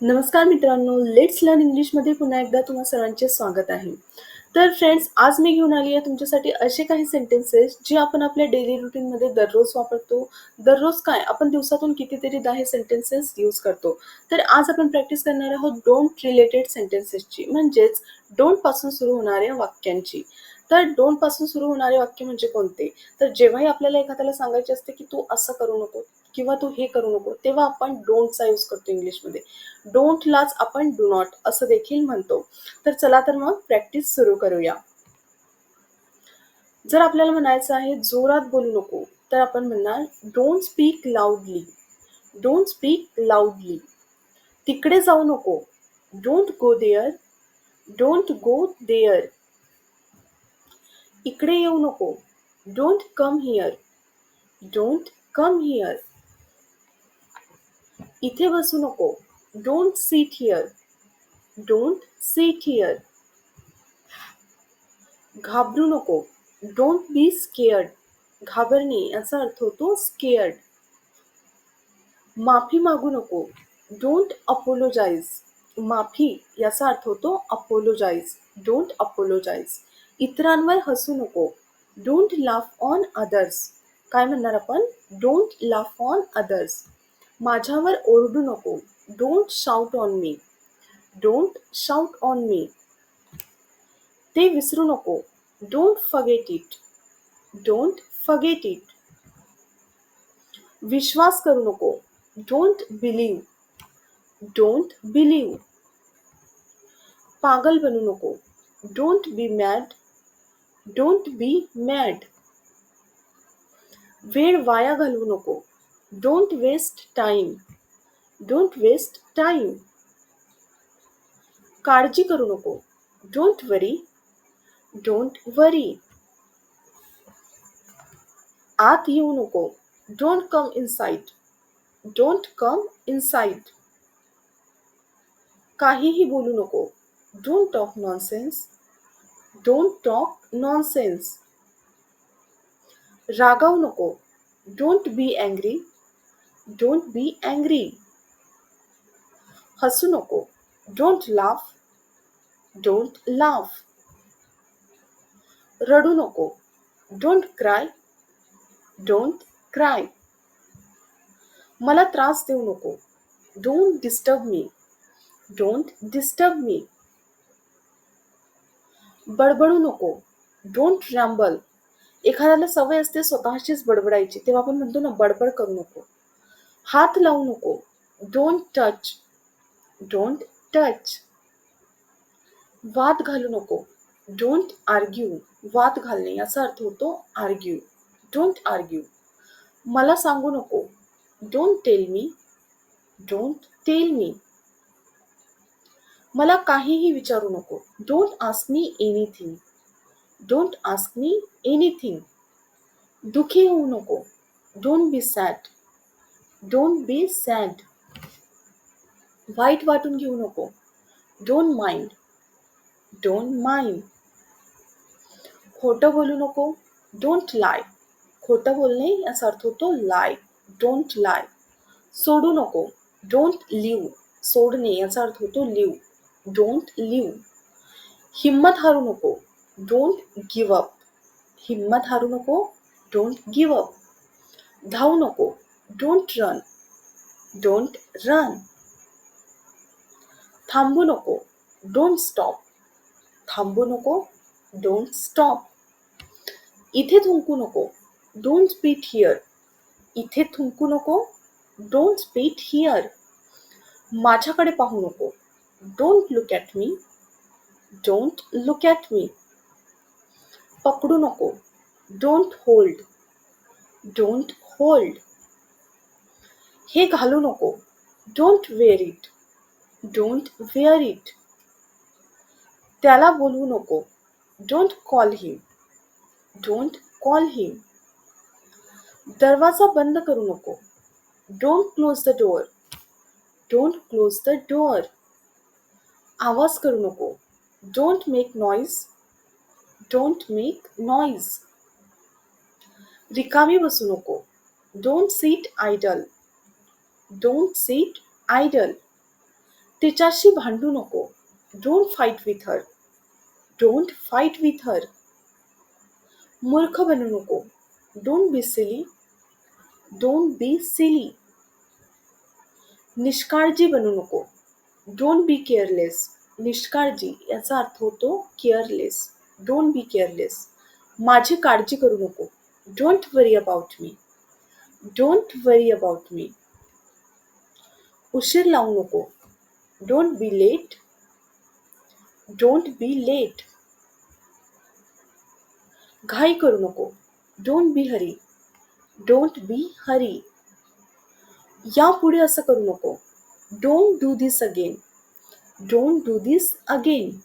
नमस्कार मित्रांनो let's learn इंग्लिशमध्ये पुन्हा एकदा तुम्हा सर्वांचे स्वागत आहे. तर फ्रेंड्स आज मी घेऊन आली आहे तुमच्यासाठी असे काही सेंटेन्सेस जे आपण आपल्या डेली रुटीनमध्ये दररोज वापरतो. दररोज काय? आपण दिवसातून कितीतरी दहा हे सेंटेन्सेस यूज करतो. तर आज आपण प्रॅक्टिस करणार आहोत डोंट रिलेटेड सेंटेन्सेसची म्हणजेच डोंटपासून सुरू होणाऱ्या वाक्यांची. तर डोंटपासून सुरू होणारे वाक्य म्हणजे कोणते? तर जेव्हाही आपल्याला एखाद्याला सांगायचे असते की तू असं करू नको किंवा तू हे करू नको तेव्हा आपण डोंटचा यूज करतो इंग्लिशमध्ये. डोंटलाच आपण डू नॉट असं देखील म्हणतो. तर चला तर मग प्रॅक्टिस सुरू करूया. जर आपल्याला म्हणायचं आहे जोरात बोलू नको तर आपण म्हणणार don't speak loudly don't speak loudly तिकडे जाऊ नको. Don't go there don't go there इकडे येऊ नको. Don't come here don't come here इथे बसू नको. Don't seat here don't seat here घाबरू नको. डोंट बी स्केअर्ड घाबरणे, याचा अर्थ होतो स्केअर्ड माफ़ी मागू नको. डोंट अपोलोजाइज माफ़ी, याचा अर्थ होतो अपोलोजाइज डोंट अपोलोजाइज इतरांवर हसू नको. डोंट लाफ ऑन अदर्स काय म्हणणार आपण? डोंट लाफ ऑन अदर्स माझ्यावर ओरडू नको. Don't shout on me don't shout on me ते विसरू नको. Don't forget it don't forget it विश्वास करू नको. डोंट बिलीव डोंट बिलीव पागल बनू नको. Don't be mad don't be mad वेळ वाया घालवू नको don't waste time don't waste time काळजी करू नको डोंट वरी डोंट वरी आत येऊ नको don't come inside don't come inside काहीही बोलू नको don't talk nonsense don't talk nonsense रागावू नको. Don't be angry don't be angry हसू नको. डोंट लाफ डोंट लाफ रडू नको. डोंट क्राय डोंट क्राय मला त्रास देऊ नको. Don't disturb me don't disturb me बडबडू नको. डोंट रॅम्बल एखाद्याला सवय असते स्वतःचीच बडबडायची तेव्हा आपण म्हणतो ना बडबड करू नको. हात लावू नको. डोंट टच डोंट टच वाद घालू नको. डोंट आर्ग्यू वाद घालणे याचा अर्थ होतो आर्ग्यू डोंट आर्ग्यू मला सांगू नको. Don't tell me don't tell me मला काहीही विचारू नको. Don't ask me anything don't ask me anything दुखी होऊ नको. Don't be sad don't be sad white वाटून घेऊ नको. डोंट माइंड डोंट माइंड खोटं बोलू नको. डोंट लाय खोटं बोलणे याचा अर्थ होतो लाय डोंट लाय सोडू नको. डोंट लिव सोडणे याचा अर्थ होतो लिव डोंट लिव हिम्मत हारू नको. डोंट गिव अप हिम्मत हारू नको. डोंट गिव अप धावू नको. डोंट रन डोंट रन थांबू नको. डोंट स्टॉप थांबू नको. डोंट स्टॉप इथे थुंकू नको. डोंट स्पीट हिअर इथे थुंकू नको. डोंट स्पीट हिअर माझ्याकडे पाहू नको. Don't look at me don't look at me पकडू नको डोंट होल्ड डोंट होल्ड हे घालू नको don't wear it don't wear it त्याला बोलवू नको don't call him don't call him दरवाज़ा बंद करू नको don't close the door don't close the door आवाज़ करू नको. Don't make noise don't make noise रिकामी बसू नको. Don't seat idle don't seat idle तिच्याशी भांडू नको. Don't fight with her don't fight with her मूर्ख बनू नको. Don't be silly don't be silly निष्काळजी बनू नको. डोंट बी केअरलेस निष्काळजी याचा अर्थ होतो केअरलेस डोंट बी केअरलेस माझी काळजी करू नको. Don't worry about me don't worry about me उशीर लावू नको. Don't be late don't be late घाई करू नको. Don't be hurry don't be hurry यापुढे असं करू नको. don't do this again don't do this again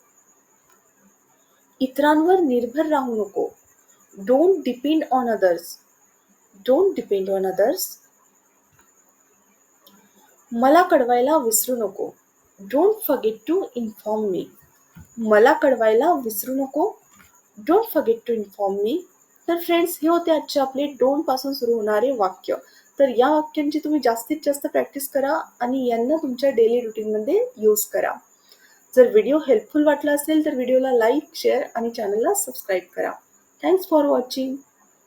इतरांवर निर्भर राहू नको don't depend on others don't depend on others मला कळवायला विसरू नको don't forget to inform me मला कळवायला विसरू नको don't forget to inform me तर फ्रेंड्स हे होते आजचे आपले डोंटपासून सुरू होणारे वाक्य. तर या वाक्यांची तुम्ही जास्तीत जास्त प्रॅक्टिस करा आणि यांना तुमच्या डेली रुटीनमध्ये यूज करा. जर व्हिडिओ हेल्पफुल वाटला असेल तर व्हिडिओला लाईक शेअर आणि चॅनलला सबस्क्राईब करा. Thanks for watching